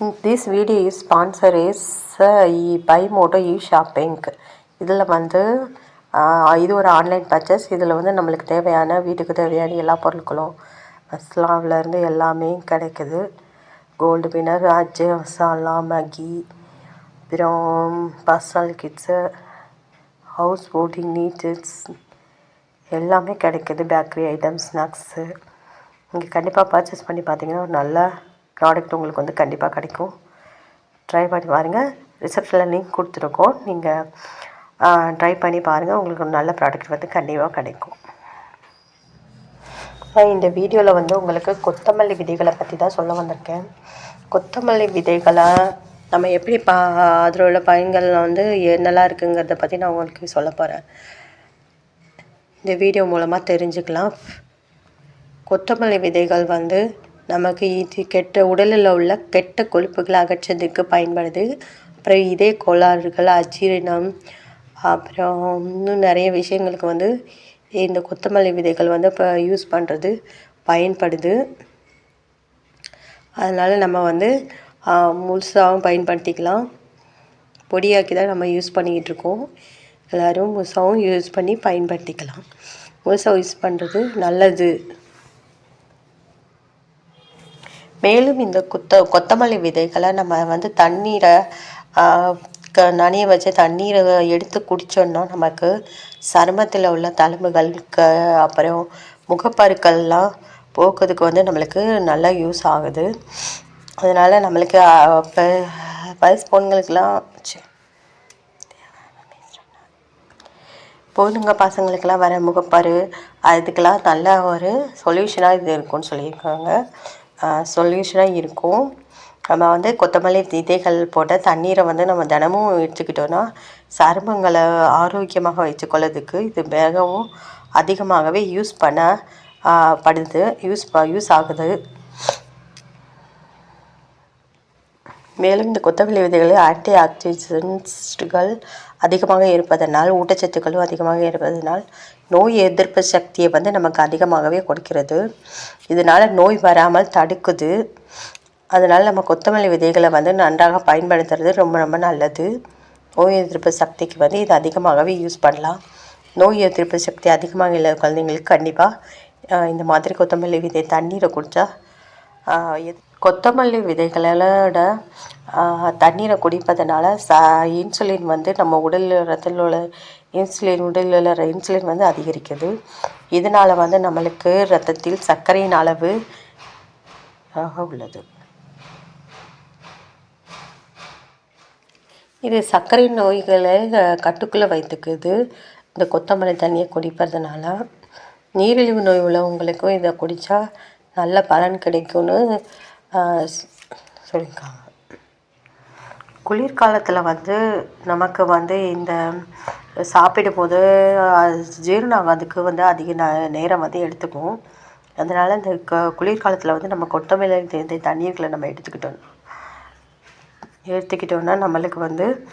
This video is sponsor is by Moto E shopping இதில் வந்து இது ஒரு ஆன்லைன் பர்ச்சேஸ் இதில் வந்து நம்மளுக்கு தேவையான வீட்டுக்கு தேவையான எல்லா பொருட்களும் மஸ்லாவிலேருந்து எல்லாமே கிடைக்குது. கோல்டு பின்னர் அஜ் மசாலா மேகி அப்புறம் பர்சனல் கிட்ஸு ஹவுஸ் போட்டிங் நீட்ஸ் எல்லாமே கிடைக்குது. பேக்கரி ஐட்டம்ஸ் ஸ்நாக்ஸு இங்கே கண்டிப்பாக பர்ச்சேஸ் பண்ணி பார்த்தீங்கன்னா ஒரு நல்ல ப்ராடக்ட் உங்களுக்கு வந்து கண்டிப்பாக கிடைக்கும். ட்ரை பண்ணி பாருங்கள் ரிசப்ஷனில் லிங்க் கொடுத்துருக்கோம். நீங்கள் ட்ரை பண்ணி பாருங்கள் உங்களுக்கு ஒரு நல்ல ப்ராடக்ட் வந்து கண்டிப்பாக கிடைக்கும். நான் இந்த வீடியோவில் வந்து உங்களுக்கு கொத்தமல்லி விதைகளை பற்றி தான் சொல்ல வந்திருக்கேன். கொத்தமல்லி விதைகளை நம்ம எப்படி பா அதில் உள்ள பயன்கள் வந்து என்னெல்லாம் இருக்குங்கிறத பற்றி நான் உங்களுக்கு சொல்ல போகிறேன் இந்த வீடியோ மூலமாக தெரிஞ்சுக்கலாம். கொத்தமல்லி விதைகள் வந்து நமக்கு இது கெட்ட உடலில் உள்ள கெட்ட கொழுப்புகளை அகற்றதுக்கு பயன்படுது. அப்புறம் இதே கோளாறுகள் அஜீரணம் அப்புறம் இன்னும் நிறைய விஷயங்களுக்கு வந்து இந்த கொத்தமல்லி விதைகள் வந்து இப்போ யூஸ் பண்ணுறது பயன்படுது. அதனால் நம்ம வந்து முழுசாகவும் பயன்படுத்திக்கலாம். பொடியாக்கி தான் நம்ம யூஸ் பண்ணிக்கிட்டு இருக்கோம். எல்லோரும் முழுசாகவும் யூஸ் பண்ணி பயன்படுத்திக்கலாம். முழுசாக யூஸ் பண்ணுறது நல்லது. மேலும் இந்த குத்த கொத்தமல்லி விதைகளை நம்ம வந்து தண்ணீரை க நனைய வச்சு தண்ணீரை எடுத்து குடித்தோன்னா நமக்கு சருமத்தில் உள்ள தழும்புகளுக்கு அப்புறம் முகப்பருக்கள்லாம் போக்குறதுக்கு வந்து நம்மளுக்கு நல்லா யூஸ் ஆகுது. அதனால் நம்மளுக்கு இப்போ வயசு பொண்ணுங்களுக்கெல்லாம் பொண்ணுங்க பசங்களுக்கெல்லாம் வர முகப்பாரு அதுக்கெல்லாம் நல்ல ஒரு சொல்யூஷனாக இது இருக்கும்னு சொல்லியிருக்காங்க. சொல்யூஷனாக இருக்கும். நம்ம வந்து கொத்தமல்லி விதைகள் போட்ட தண்ணீரை வந்து நம்ம தினமும் எடுத்துக்கிட்டோன்னா சருமங்களை ஆரோக்கியமாக வச்சுக்கொள்ளதுக்கு இது மிகவும் அதிகமாகவே யூஸ் பண்ண படுது. யூஸ் ப யூஸ் ஆகுது. மேலும் இந்த கொத்தமல்லி விதைகளில் ஆன்டி ஆக்சிடென்ட்ஸ்கள் அதிகமாக இருப்பதனால் ஊட்டச்சத்துக்களும் அதிகமாக இருப்பதனால் நோய் எதிர்ப்பு சக்தியை வந்து நமக்கு அதிகமாகவே கொடுக்கிறது. இதனால் நோய் வராமல் தடுக்குது. அதனால் நம்ம கொத்தமல்லி விதைகளை வந்து நன்றாக பயன்படுத்துறது ரொம்ப ரொம்ப நல்லது. நோய் எதிர்ப்பு சக்திக்கு வந்து இது அதிகமாகவே யூஸ் பண்ணலாம். நோய் எதிர்ப்பு சக்தி அதிகமாக இல்லை குழந்தைங்களுக்கு கண்டிப்பாக இந்த மாதிரி கொத்தமல்லி விதை தண்ணீரை குடித்தா எத்- கொத்தமல்லி விதைகளோட தண்ணீரை குடிப்பதனால ச இன்சுலின் வந்து நம்ம உடல் ரத்தத்தில் உள்ள இன்சுலின் உடலில் உள்ள இன்சுலின் வந்து அதிகரிக்குது. இதனால் வந்து நம்மளுக்கு ரத்தத்தில் சர்க்கரையின் அளவு ஆக உள்ளது. இது சர்க்கரை நோய்களை கட்டுக்குள்ளே வைத்துக்குது. இந்த கொத்தமல்லி தண்ணியை குடிப்பதனால நீரிழிவு நோய் உள்ளவங்களுக்கும் இதை குடித்தா நல்ல பலன் கிடைக்கும்னு சொல்லியிருக்காங்க குளிர்காலத்தில் வந்து நமக்கு வந்து இந்த சாப்பிடும்போது ஜீரணம் ஆகாதுக்கு வந்து அதிக ந- நேரம் வந்து எடுத்துக்கும். அதனால் இந்த க குளிர்காலத்தில் வந்து நம்ம கொத்தமல்லி இந்த தண்ணீர்களை நம்ம எடுத்துக்கிட்டோம். எடுத்துக்கிட்டோம்னா நம்மளுக்கு வந்து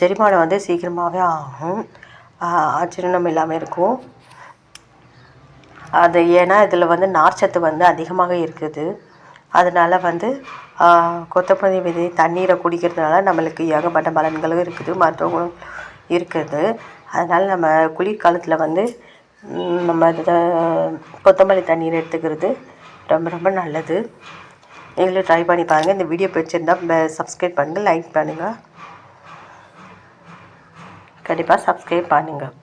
செரிமானம் வந்து சீக்கிரமாகவே ஆகும். ஆச்சரியம் இல்லாமல் இருக்கும். அது ஏன்னா இதில் வந்து நார்ச்சத்து வந்து அதிகமாக இருக்குது. அதனால் வந்து கொத்தமல்லி விதை தண்ணீரை குடிக்கிறதுனால நம்மளுக்கு ஏகப்பட்ட பலன்களும் இருக்குது மருத்துவங்களும் இருக்குது. அதனால் நம்ம குளிர்காலத்தில் வந்து நம்ம இதை கொத்தமல்லி தண்ணீர் எடுத்துக்கிறது ரொம்ப ரொம்ப நல்லது. நீங்களும் ட்ரை பண்ணி பாருங்கள் இந்த வீடியோ பிடிச்சிருந்தால் சப்ஸ்கிரைப் பண்ணுங்கள் லைக் பண்ணுங்கள் கண்டிப்பாக சப்ஸ்கிரைப் பண்ணுங்கள்